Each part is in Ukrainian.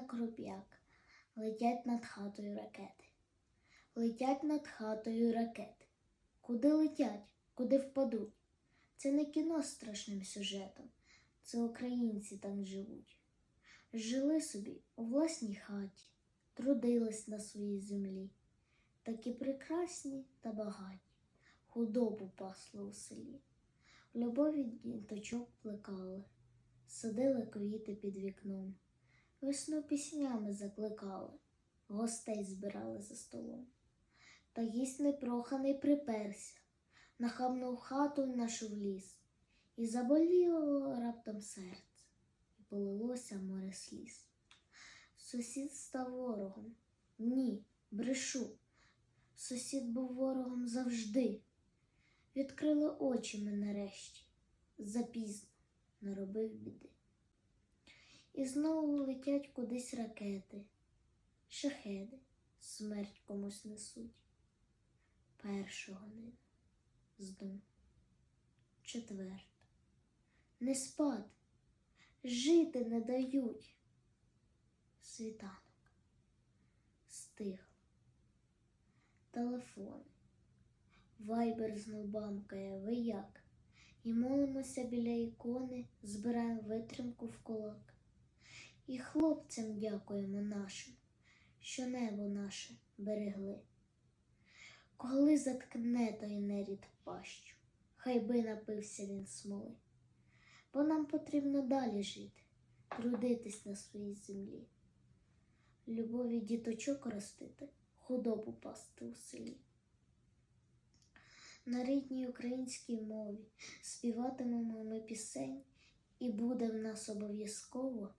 кроп'як, летять над хатою ракети. Летять над хатою ракети. Куди летять, куди впадуть? Це не кіно з страшним сюжетом, це українці там живуть. Жили собі у власній хаті, трудились на своїй землі, такі прекрасні та багаті, худобу пасли у селі. В любові діточок плекали, садили квіти під вікном, весну піснями закликали, гостей збирали за столом. Та гість непроханий приперся, нахабно в хату нашу вліз, і заболіло раптом серце, і полилося море сліз. Сусід став ворогом. Ні, брешу. Сусід був ворогом завжди. Відкрили очі ми нарешті, запізно наробив біди. І знову летять кудись ракети, шахеди, смерть комусь несуть. Першого нина здум. Четверта. Не спати, жити не дають. Світанок стих. Телефони. Вайбер знов бамкає, ви як? І молимося біля ікони, збираємо витримку в кулак. І хлопцям дякуємо нашим, що небо наше берегли. Коли заткне той нерід пащу, хай би напився він смоли. Бо нам потрібно далі жити, трудитись на своїй землі. Любові діточок ростити, худобу пасти у селі. На рідній українській мові співатимемо ми пісень, і буде в нас обов'язково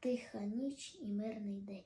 тиха ніч і мирний день.